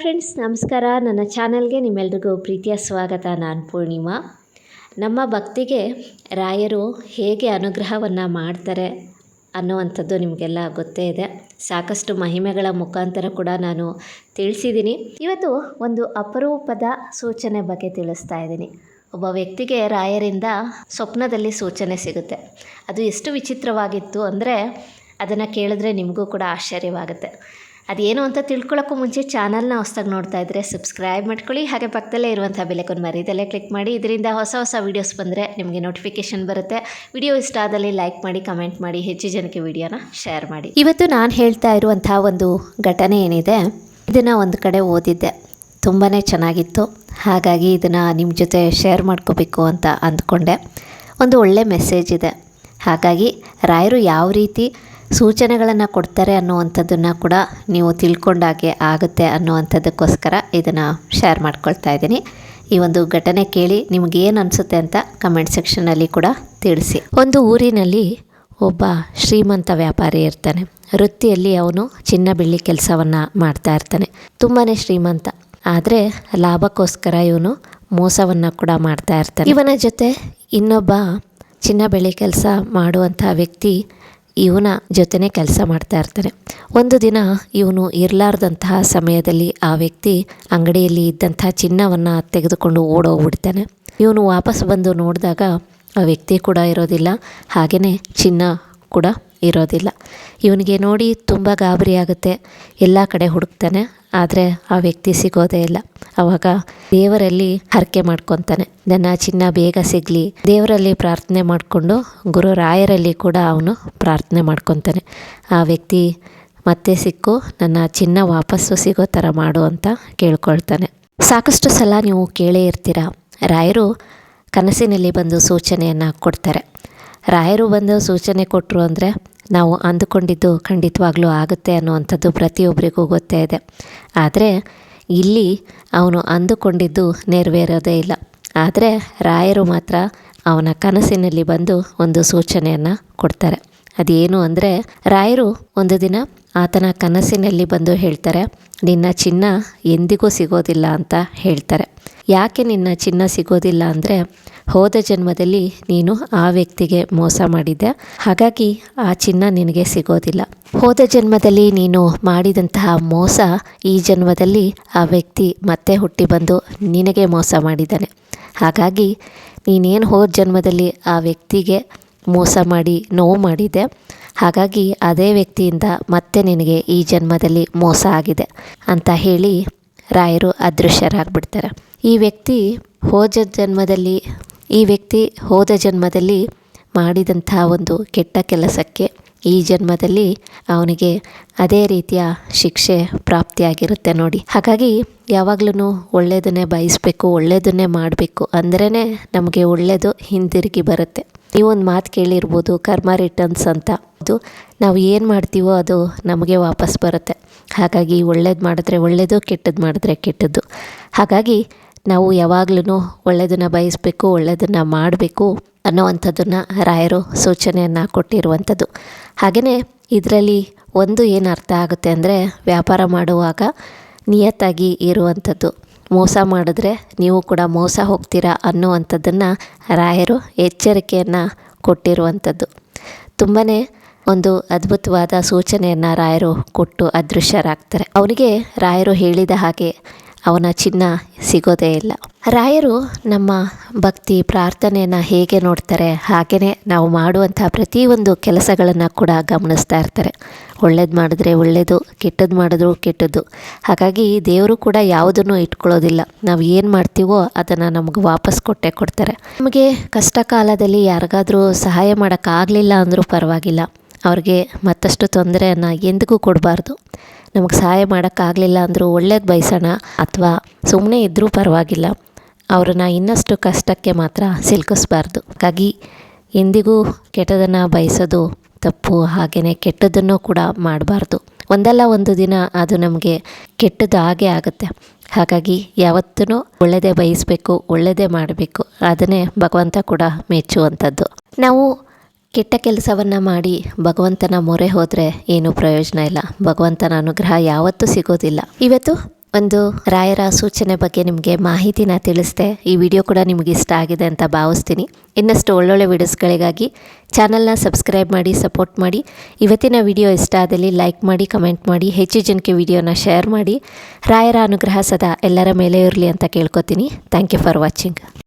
Friends, ನಮಸ್ಕಾರ. ನನ್ನ ಚಾನಲ್ಗೆ ನಿಮ್ಮೆಲ್ರಿಗೂ ಪ್ರೀತಿಯ ಸ್ವಾಗತ. ನಾನು ಪೂರ್ಣಿಮಾ. ನಮ್ಮ ಭಕ್ತಿಗೆ ರಾಯರು ಹೇಗೆ ಅನುಗ್ರಹವನ್ನು ಮಾಡ್ತಾರೆ ಅನ್ನುವಂಥದ್ದು ನಿಮಗೆಲ್ಲ ಗೊತ್ತೇ ಇದೆ. ಸಾಕಷ್ಟು ಮಹಿಮೆಗಳ ಮುಖಾಂತರ ಕೂಡ ನಾನು ತಿಳಿಸಿದ್ದೀನಿ ಇವತ್ತು ಒಂದು ಅಪರೂಪದ ಸೂಚನೆ ಬಗ್ಗೆ ತಿಳಿಸ್ತಾ ಇದ್ದೀನಿ. ಒಬ್ಬ ವ್ಯಕ್ತಿಗೆ ರಾಯರಿಂದ ಸ್ವಪ್ನದಲ್ಲಿ ಸೂಚನೆ ಸಿಗುತ್ತೆ. ಅದು ಎಷ್ಟು ವಿಚಿತ್ರವಾಗಿತ್ತು ಅಂದರೆ ಅದನ್ನು ಕೇಳಿದ್ರೆ ನಿಮಗೂ ಕೂಡ ಆಶ್ಚರ್ಯವಾಗುತ್ತೆ. ಅದೇನು ಅಂತ ತಿಳ್ಕೊಳ್ಳೋಕ್ಕೂ ಮುಂಚೆ ಚಾನಲ್ನ ಹೊಸ್ದಾಗಿ ನೋಡ್ತಾ ಇದ್ದರೆ ಸಬ್ಸ್ಕ್ರೈಬ್ ಮಾಡ್ಕೊಳ್ಳಿ. ಹಾಗೆ ಪಕ್ಕದಲ್ಲೇ ಇರುವಂಥ ಬೆಲೆಕೊಂಡು ಮರೀದಲ್ಲೇ ಕ್ಲಿಕ್ ಮಾಡಿ. ಇದರಿಂದ ಹೊಸ ಹೊಸ ವೀಡಿಯೋಸ್ ಬಂದರೆ ನಿಮಗೆ ನೋಟಿಫಿಕೇಷನ್ ಬರುತ್ತೆ. ವಿಡಿಯೋ ಇಷ್ಟ ಆದಲ್ಲಿ ಲೈಕ್ ಮಾಡಿ ಕಮೆಂಟ್ ಮಾಡಿ, ಹೆಚ್ಚು ಜನಕ್ಕೆ ವಿಡಿಯೋನ ಶೇರ್ ಮಾಡಿ. ಇವತ್ತು ನಾನು ಹೇಳ್ತಾ ಇರುವಂಥ ಒಂದು ಘಟನೆ ಏನಿದೆ, ಇದನ್ನು ಒಂದು ಕಡೆ ಓದಿದ್ದೆ. ತುಂಬಾ ಚೆನ್ನಾಗಿತ್ತು. ಹಾಗಾಗಿ ಇದನ್ನು ನಿಮ್ಮ ಜೊತೆ ಶೇರ್ ಮಾಡ್ಕೋಬೇಕು ಅಂತ ಅಂದ್ಕೊಂಡೆ. ಒಂದು ಒಳ್ಳೆ ಮೆಸೇಜ್ ಇದೆ. ಹಾಗಾಗಿ ರಾಯರು ಯಾವ ರೀತಿ ಸೂಚನೆಗಳನ್ನು ಕೊಡ್ತಾರೆ ಅನ್ನುವಂಥದ್ದನ್ನು ಕೂಡ ನೀವು ತಿಳ್ಕೊಂಡಾಗೆ ಆಗುತ್ತೆ ಅನ್ನುವಂಥದ್ದಕ್ಕೋಸ್ಕರ ಇದನ್ನು ಶೇರ್ ಮಾಡ್ಕೊಳ್ತಾ ಇದ್ದೀನಿ. ಈ ಒಂದು ಘಟನೆ ಕೇಳಿ ನಿಮಗೇನು ಅನಿಸುತ್ತೆ ಅಂತ ಕಮೆಂಟ್ ಸೆಕ್ಷನಲ್ಲಿ ಕೂಡ ತಿಳಿಸಿ. ಒಂದು ಊರಿನಲ್ಲಿ ಒಬ್ಬ ಶ್ರೀಮಂತ ವ್ಯಾಪಾರಿ ಇರ್ತಾನೆ. ವೃತ್ತಿಯಲ್ಲಿ ಅವನು ಚಿನ್ನ ಬೆಳ್ಳಿ ಕೆಲಸವನ್ನು ಮಾಡ್ತಾ ಇರ್ತಾನೆ. ತುಂಬಾ ಶ್ರೀಮಂತ. ಆದರೆ ಲಾಭಕ್ಕೋಸ್ಕರ ಇವನು ಮೋಸವನ್ನು ಕೂಡ ಮಾಡ್ತಾ ಇರ್ತಾನೆ. ಇವನ ಜೊತೆ ಇನ್ನೊಬ್ಬ ಚಿನ್ನ ಬೆಳ್ಳಿ ಕೆಲಸ ಮಾಡುವಂಥ ವ್ಯಕ್ತಿ ಇವನ ಜೊತೆನೇ ಕೆಲಸ ಮಾಡ್ತಾ ಇರ್ತಾನೆ. ಒಂದು ದಿನ ಇವನು ಇರಲಾರ್ದಂತಹ ಸಮಯದಲ್ಲಿ ಆ ವ್ಯಕ್ತಿ ಅಂಗಡಿಯಲ್ಲಿ ಇದ್ದಂತಹ ಚಿನ್ನವನ್ನು ತೆಗೆದುಕೊಂಡು ಓಡೋಗ್ಬಿಡ್ತಾನೆ. ಇವನು ವಾಪಸ್ ಬಂದು ನೋಡಿದಾಗ ಆ ವ್ಯಕ್ತಿ ಕೂಡ ಇರೋದಿಲ್ಲ ಹಾಗೆಯೇ ಚಿನ್ನ ಕೂಡ ಇರೋದಿಲ್ಲ. ಇವನಿಗೆ ನೋಡಿ ತುಂಬ ಗಾಬರಿ ಆಗುತ್ತೆ. ಎಲ್ಲ ಕಡೆ ಹುಡುಕ್ತಾನೆ ಆದರೆ ಆ ವ್ಯಕ್ತಿ ಸಿಗೋದೇ ಇಲ್ಲ. ಅವಾಗ ದೇವರಲ್ಲಿ ಹರಕೆ ಮಾಡ್ಕೊತಾನೆ. ನನ್ನ ಚಿನ್ನ ಬೇಗ ಸಿಗಲಿ. ದೇವರಲ್ಲಿ ಪ್ರಾರ್ಥನೆ ಮಾಡಿಕೊಂಡು ಗುರು ರಾಯರಲ್ಲಿ ಕೂಡ ಅವನು ಪ್ರಾರ್ಥನೆ ಮಾಡ್ಕೊತಾನೆ. ಆ ವ್ಯಕ್ತಿ ಮತ್ತೆ ಸಿಕ್ಕು, ನನ್ನ ಚಿನ್ನ ವಾಪಸ್ಸು ಸಿಗೋ ಥರ ಮಾಡು ಅಂತ ಕೇಳ್ಕೊಳ್ತಾನೆ. ಸಾಕಷ್ಟು ಸಲ ನೀವು ಕೇಳೇ ಇರ್ತೀರ? ರಾಯರು ಕನಸಿನಲ್ಲಿ ಬಂದು ಸೂಚನೆಯನ್ನು ಕೊಡ್ತಾರೆ. ರಾಯರು ಬಂದು ಸೂಚನೆ ಕೊಟ್ಟರು ಅಂದರೆ ನಾವು ಅಂದುಕೊಂಡಿದ್ದು ಖಂಡಿತವಾಗ್ಲೂ ಆಗುತ್ತೆ ಅನ್ನುವಂಥದ್ದು ಪ್ರತಿಯೊಬ್ಬರಿಗೂ ಗೊತ್ತೇ ಇದೆ. ಆದರೆ ಇಲ್ಲಿ ಅವನು ಅಂದುಕೊಂಡಿದ್ದು ನೆರವೇರೋದೇ ಇಲ್ಲ. ಆದರೆ ರಾಯರು ಮಾತ್ರ ಅವನ ಕನಸಿನಲ್ಲಿ ಬಂದು ಒಂದು ಸೂಚನೆಯನ್ನು ಕೊಡ್ತಾರೆ. ಅದೇನು ಅಂದರೆ, ರಾಯರು ಒಂದು ದಿನ ಆತನ ಕನಸಿನಲ್ಲಿ ಬಂದು ಹೇಳ್ತಾರೆ, ನಿನ್ನ ಚಿನ್ನ ಎಂದಿಗೂ ಸಿಗೋದಿಲ್ಲ ಅಂತ ಹೇಳ್ತಾರೆ. ಯಾಕೆ ನಿನ್ನ ಚಿನ್ನ ಸಿಗೋದಿಲ್ಲ ಅಂದರೆ, ಹೋದ ಜನ್ಮದಲ್ಲಿ ನೀನು ಆ ವ್ಯಕ್ತಿಗೆ ಮೋಸ ಮಾಡಿದ್ದೆ, ಹಾಗಾಗಿ ಆ ಚಿನ್ನ ನಿನಗೆ ಸಿಗೋದಿಲ್ಲ. ಹೋದ ಜನ್ಮದಲ್ಲಿ ನೀನು ಮಾಡಿದಂತಹ ಮೋಸ ಈ ಜನ್ಮದಲ್ಲಿ ಆ ವ್ಯಕ್ತಿ ಮತ್ತೆ ಹುಟ್ಟಿ ಬಂದು ನಿನಗೆ ಮೋಸ ಮಾಡಿದ್ದಾನೆ. ಹಾಗಾಗಿ ನೀನೇನು ಹೋದ ಜನ್ಮದಲ್ಲಿ ಆ ವ್ಯಕ್ತಿಗೆ ಮೋಸ ಮಾಡಿ, ನೋವು ಮಾಡಿದೆ. ಹಾಗಾಗಿ ಅದೇ ವ್ಯಕ್ತಿಯಿಂದ ಮತ್ತೆ ನಿನಗೆ ಈ ಜನ್ಮದಲ್ಲಿ ಮೋಸ ಆಗಿದೆ ಅಂತ ಹೇಳಿ ರಾಯರು ಅದೃಶ್ಯರಾಗ್ಬಿಡ್ತಾರೆ. ಈ ವ್ಯಕ್ತಿ ಹೋದ ಜನ್ಮದಲ್ಲಿ, ಈ ವ್ಯಕ್ತಿ ಹೋದ ಜನ್ಮದಲ್ಲಿ ಮಾಡಿದಂಥ ಒಂದು ಕೆಟ್ಟ ಕೆಲಸಕ್ಕೆ ಈ ಜನ್ಮದಲ್ಲಿ ಅವನಿಗೆ ಅದೇ ರೀತಿಯ ಶಿಕ್ಷೆ ಪ್ರಾಪ್ತಿಯಾಗಿರುತ್ತೆ ನೋಡಿ. ಹಾಗಾಗಿ ಯಾವಾಗಲೂ ಒಳ್ಳೆಯದನ್ನೇ ಬಯಸಬೇಕು, ಒಳ್ಳೆಯದನ್ನೇ ಮಾಡಬೇಕು ಅಂದ್ರೇ ನಮಗೆ ಒಳ್ಳೆಯದು ಹಿಂದಿರುಗಿ ಬರುತ್ತೆ. ನೀವೊಂದು ಮಾತು ಕೇಳಿರ್ಬೋದು, ಕರ್ಮ ರಿಟರ್ನ್ಸ್ ಅಂತ. ಅದು ನಾವು ಏನು ಮಾಡ್ತೀವೋ ಅದು ನಮಗೆ ವಾಪಸ್ ಬರುತ್ತೆ. ಹಾಗಾಗಿ ಒಳ್ಳೇದು ಮಾಡಿದ್ರೆ ಒಳ್ಳೆಯದು ಕೆಟ್ಟದ್ದು ಮಾಡಿದ್ರೆ ಕೆಟ್ಟದ್ದು. ಹಾಗಾಗಿ ನಾವು ಯಾವಾಗಲೂ ಒಳ್ಳೆಯದನ್ನು ಬಯಸಬೇಕು ಒಳ್ಳೆಯದನ್ನು ಮಾಡಬೇಕು ಅನ್ನೋವಂಥದ್ದನ್ನು ರಾಯರು ಸೂಚನೆಯನ್ನು ಕೊಟ್ಟಿರುವಂಥದ್ದು. ಹಾಗೆಯೇ ಇದರಲ್ಲಿ ಒಂದು ಏನು ಅರ್ಥ ಆಗುತ್ತೆ ಅಂದರೆ ವ್ಯಾಪಾರ ಮಾಡುವಾಗ ನಿಯತ್ತಾಗಿ ಇರುವಂಥದ್ದು. ಮೋಸ ಮಾಡಿದ್ರೆ ನೀವು ಕೂಡ ಮೋಸ ಹೋಗ್ತೀರಾ ಅನ್ನುವಂಥದ್ದನ್ನು ರಾಯರು ಎಚ್ಚರಿಕೆಯನ್ನು ಕೊಟ್ಟಿರುವಂಥದ್ದು. ತುಂಬಾ ಒಂದು ಅದ್ಭುತವಾದ ಸೂಚನೆಯನ್ನು ರಾಯರು ಕೊಟ್ಟು ಅದೃಶ್ಯರಾಗ್ತಾರೆ. ಅವನಿಗೆ ರಾಯರು ಹೇಳಿದ ಹಾಗೆ ಅವನ ಚಿನ್ನ ಸಿಗೋದೇ ಇಲ್ಲ. ರಾಯರು ನಮ್ಮ ಭಕ್ತಿ ಪ್ರಾರ್ಥನೆಯನ್ನು ಹೇಗೆ ನೋಡ್ತಾರೆ ಹಾಗೆಯೇ ನಾವು ಮಾಡುವಂಥ ಪ್ರತಿಯೊಂದು ಕೆಲಸಗಳನ್ನು ಕೂಡ ಗಮನಿಸ್ತಾ ಇರ್ತಾರೆ. ಒಳ್ಳೇದು ಮಾಡಿದ್ರೆ ಒಳ್ಳೆಯದು ಕೆಟ್ಟದ್ದು ಮಾಡಿದ್ರು ಕೆಟ್ಟದ್ದು. ಹಾಗಾಗಿ ದೇವರು ಕೂಡ ಯಾವುದನ್ನು ಇಟ್ಕೊಳ್ಳೋದಿಲ್ಲ. ನಾವು ಏನು ಮಾಡ್ತೀವೋ ಅದನ್ನು ನಮಗೆ ವಾಪಸ್ ಕೊಟ್ಟೆ ಕೊಡ್ತಾರೆ. ನಮಗೆ ಕಷ್ಟ ಕಾಲದಲ್ಲಿ ಯಾರಿಗಾದರೂ ಸಹಾಯ ಮಾಡೋಕ್ಕಾಗಲಿಲ್ಲ ಅಂದರೂ ಪರವಾಗಿಲ್ಲ. ಅವ್ರಿಗೆ ಮತ್ತಷ್ಟು ತೊಂದರೆಯನ್ನು ಎಂದಿಗೂ ಕೊಡಬಾರ್ದು. ನಮಗೆ ಸಹಾಯ ಮಾಡೋಕ್ಕಾಗಲಿಲ್ಲ ಅಂದರೂ ಒಳ್ಳೇದು ಬಯಸೋಣ ಅಥವಾ ಸುಮ್ಮನೆ ಇದ್ದರೂ ಪರವಾಗಿಲ್ಲ. ಅವ್ರನ್ನ ಇನ್ನಷ್ಟು ಕಷ್ಟಕ್ಕೆ ಮಾತ್ರ ಸಿಲುಕಿಸ್ಬಾರ್ದು. ಹಾಗಾಗಿ ಎಂದಿಗೂ ಕೆಟ್ಟದನ್ನು ಬಯಸೋದು ತಪ್ಪು ಹಾಗೆಯೇ ಕೆಟ್ಟದ್ದನ್ನು ಕೂಡ ಮಾಡಬಾರ್ದು. ಒಂದಲ್ಲ ಒಂದು ದಿನ ಅದು ನಮಗೆ ಕೆಟ್ಟದ್ದು ಹಾಗೆ ಆಗುತ್ತೆ. ಹಾಗಾಗಿ ಯಾವತ್ತೂ ಒಳ್ಳೆಯದೇ ಬಯಸಬೇಕು ಒಳ್ಳೆಯದೇ ಮಾಡಬೇಕು. ಅದನ್ನೇ ಭಗವಂತ ಕೂಡ ಮೆಚ್ಚುವಂಥದ್ದು. ನಾವು ಕೆಟ್ಟ ಕೆಲಸವನ್ನು ಮಾಡಿ ಭಗವಂತನ ಮೊರೆ ಹೋದರೆ ಏನೂ ಪ್ರಯೋಜನ ಇಲ್ಲ. ಭಗವಂತನ ಅನುಗ್ರಹ ಯಾವತ್ತೂ ಸಿಗೋದಿಲ್ಲ. ಇವತ್ತು ಒಂದು ರಾಯರ ಸೂಚನೆ ಬಗ್ಗೆ ನಿಮಗೆ ಮಾಹಿತಿನ ತಿಳಿಸಿದೆ. ಈ ವಿಡಿಯೋ ಕೂಡ ನಿಮಗೆ ಇಷ್ಟ ಆಗಿದೆ ಅಂತ ಭಾವಿಸ್ತೀನಿ. ಇನ್ನಷ್ಟು ಒಳ್ಳೊಳ್ಳೆ ವಿಡಿಯೋಸ್ಗಳಿಗಾಗಿ ಚಾನಲ್ನ ಸಬ್ಸ್ಕ್ರೈಬ್ ಮಾಡಿ, ಸಪೋರ್ಟ್ ಮಾಡಿ. ಇವತ್ತಿನ ವಿಡಿಯೋ ಇಷ್ಟ ಆದಲ್ಲಿ ಲೈಕ್ ಮಾಡಿ, ಕಮೆಂಟ್ ಮಾಡಿ, ಹೆಚ್ಚು ಜನಕ್ಕೆ ವಿಡಿಯೋನ ಶೇರ್ ಮಾಡಿ. ರಾಯರ ಅನುಗ್ರಹ ಸದಾ ಎಲ್ಲರ ಮೇಲೆ ಇರಲಿ ಅಂತ ಕೇಳ್ಕೊತೀನಿ. Thank you for watching.